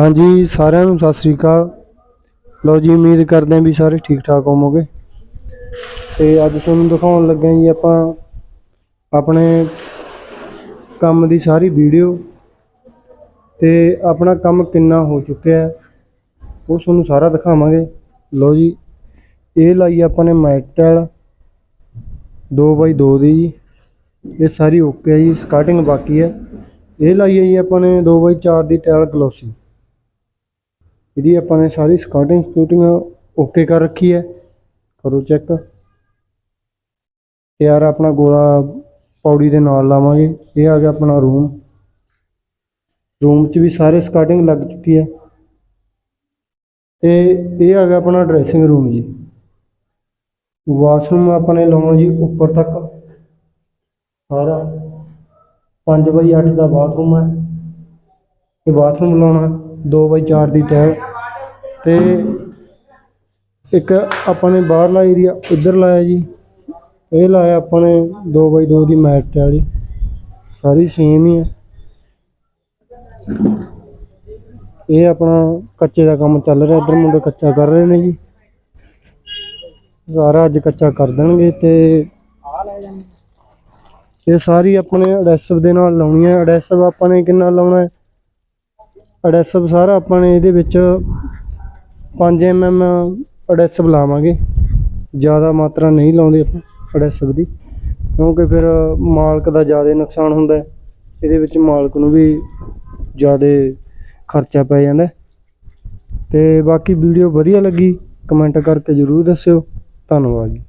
ਹਾਂਜੀ, ਸਾਰਿਆਂ ਨੂੰ ਸਤਿ ਸ੍ਰੀ ਅਕਾਲ। ਲੋ ਜੀ, ਉਮੀਦ ਕਰਦੇ ਹਾਂ ਵੀ ਸਾਰੇ ਠੀਕ ਠਾਕ ਹੋਵੋਗੇ। ਤੇ ਅੱਜ ਤੁਹਾਨੂੰ ਦਿਖਾਉਣ ਲੱਗੇ ਜੀ ਆਪਾਂ ਆਪਣੇ ਕੰਮ ਦੀ ਸਾਰੀ ਵੀਡੀਓ। ਤੇ ਆਪਣਾ ਕੰਮ ਕਿੰਨਾ ਹੋ ਚੁੱਕਿਆ ਹੈ, ਉਹ ਤੁਹਾਨੂੰ ਸਾਰਾ ਦਿਖਾਵਾਂਗੇ। ਲੋ ਜੀ, ਇਹ ਲਾਈ ਆਪਾਂ ਨੇ ਮੈਟਲ 2x2 ਦੀ ਜੀ। ਇਹ ਸਾਰੀ ਓਕੇ ਹੈ ਜੀ ਸਕਾਟਿੰਗ ਬਾਕੀ ਹੈ। ਇਹ ਲਾਈ ਹੈ ਜੀ ਆਪਾਂ ਨੇ 2x4 ਦੀ ਟਾਇਲ ਗਲੋਸੀ। ਇਹਦੀ ਆਪਾਂ ਨੇ ਸਾਰੀ ਸਕਾਟਿੰਗ ਸਕੂਟਿੰਗ ਓਕੇ ਕਰ ਰੱਖੀ ਹੈ। ਕਰੋ ਚੈੱਕ ਯਾਰ ਆਪਣਾ ਗੋਲਾ ਪੌੜੀ ਦੇ ਨਾਲ ਲਾਵਾਂਗੇ। ਇਹ ਆ ਗਿਆ ਆਪਣਾ ਰੂਮ ਰੂਮ 'ਚ ਵੀ ਸਾਰੇ ਸਕਾਟਿੰਗ ਲੱਗ ਚੁੱਕੀ ਹੈ। ਤੇ ਇਹ ਆ ਗਿਆ ਆਪਣਾ ਡਰੈਸਿੰਗ ਰੂਮ ਜੀ। ਵਾਸ਼ਰੂਮ ਆਪਾਂ ਨੇ ਲਾਉਣਾ ਜੀ ਉੱਪਰ ਤੱਕ। ਸਾਰਾ। 5 ਬਾਈ 8 ਦਾ ਬਾਥਰੂਮ ਹੈ। ਇਹ ਬਾਥਰੂਮ ਲਾਉਣਾ 2 ਬਾਈ 4 ਦੀ ਟੈਲ ਤੇ ਇੱਕ ਆਪਾਂ ਨੇ ਬਾਹਰਲਾ ਏਰੀਆ ਇੱਧਰ ਲਾਇਆ ਜੀ। ਇਹ ਲਾਇਆ ਆਪਾਂ ਨੇ 2 ਬਾਈ 2 ਦੀ ਮੈਟ ਵਾਲੀ ਸਾਰੀ ਸੇਮ ਹੀ ਹੈ ਇਹ ਆਪਣਾ ਕੱਚੇ ਦਾ ਕੰਮ ਚੱਲ ਰਿਹਾ, ਇੱਧਰ ਮੁੰਡੇ ਕੱਚਾ ਕਰ ਰਹੇ ਨੇ ਜੀ। ਸਾਰਾ ਅੱਜ ਕੱਚਾ ਕਰ ਦੇਣਗੇ ਤੇ ਇਹ ਸਾਰੀ ਆਪਣੇ ਅਡੈਸਿਵ ਦੇ ਨਾਲ ਲਾਉਣੀ ਹੈ ਅਡੈਸਿਵ ਆਪਾਂ ਨੇ ਕਿੰਨਾ ਲਾਉਣਾ ਹੈ? ਅਡੈਸਿਵ ਸਾਰਾ ਆਪਾਂ ਨੇ ਇਹਦੇ ਵਿੱਚ 5 mm ਅਡੈਸਿਵ ਲਾਵਾਂਗੇ ਜ਼ਿਆਦਾ ਮਾਤਰਾ ਨਹੀਂ ਲਾਉਂਦੇ ਆਪਾਂ ਅਡੈਸਿਵ ਦੀ, ਕਿਉਂਕਿ ਫਿਰ ਮਾਲਕ ਦਾ ਜ਼ਿਆਦਾ ਨੁਕਸਾਨ ਹੁੰਦਾ ਇਹਦੇ ਵਿੱਚ ਮਾਲਕ ਨੂੰ ਵੀ ਜ਼ਿਆਦਾ ਖਰਚਾ ਪੈ ਜਾਂਦਾ ਹੈ। ਤੇ ਬਾਕੀ ਵੀਡੀਓ ਵਧੀਆ ਲੱਗੀ, ਕਮੈਂਟ ਕਰਕੇ ਜ਼ਰੂਰ ਦੱਸਿਓ। ਧੰਨਵਾਦ ਜੀ।